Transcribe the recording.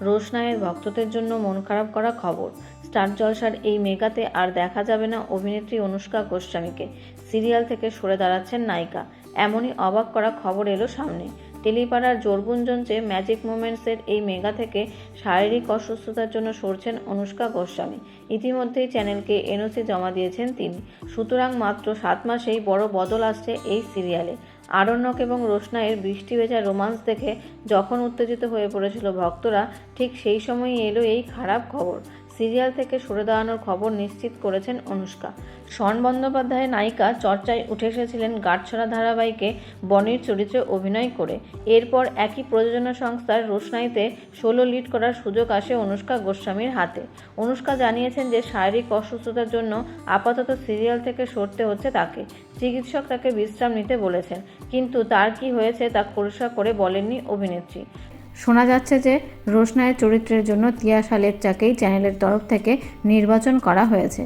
রোশনায়ের ভক্তদের জন্য মন খারাপ করা খবর। স্টার জলসার এই মেগাতে আর দেখা যাবে না অভিনেত্রী অনুষ্কা গোস্বামীকে। সিরিয়াল থেকে সরে দাঁড়াচ্ছেন নায়িকা। এমনই অবাক করা খবর এলো সামনে। টেলিপাড়ার জোরগুঞ্জন চেয়ে ম্যাজিক মোমেন্টসের এই মেগা থেকে শারীরিক অসুস্থতার জন্য সরছেন অনুষ্কা গোস্বামী। ইতিমধ্যেই চ্যানেলকে এনওসি জমা দিয়েছেন তিনি। সুতরাং মাত্র সাত মাসেই বড় বদল আসছে এই সিরিয়ালে। আরণ্যক এবং রোশনাইয়ের বৃষ্টি ভেজা রোমান্স দেখে যখন উত্তেজিত হয়ে পড়েছিল ভক্তরা, ঠিক সেই সময়ই এলো এই খারাপ খবর। সিরিয়াল থেকে সরে দাঁড়ানোর খবর নিশ্চিত করেছেন অনুষ্কা। শন বন্দ্যোপাধ্যায়ের নায়িকা চর্চায় উঠে এসেছিলেন গাঁটছড়া ধারাবাহিকে বনির চরিত্রে অভিনয় করে। এরপর একই প্রযোজনা সংস্থার রোশনাইতে ষোলো লিড করার সুযোগ আসে অনুষ্কা গোস্বামীর হাতে। অনুষ্কা জানিয়েছেন যে শারীরিক অসুস্থতার জন্য আপাতত সিরিয়াল থেকে সরতে হচ্ছে তাকে। চিকিৎসক তাকে বিশ্রাম নিতে বলেছেন, কিন্তু তার কি হয়েছে তা পরিষ্কার করে বলেননি অভিনেত্রী। শোনা যাচ্ছে যে রোশনায়ের চরিত্রের জন্য তিয়া লেপচাকেই চ্যানেলের তরফ থেকে নির্বাচন করা হয়েছে।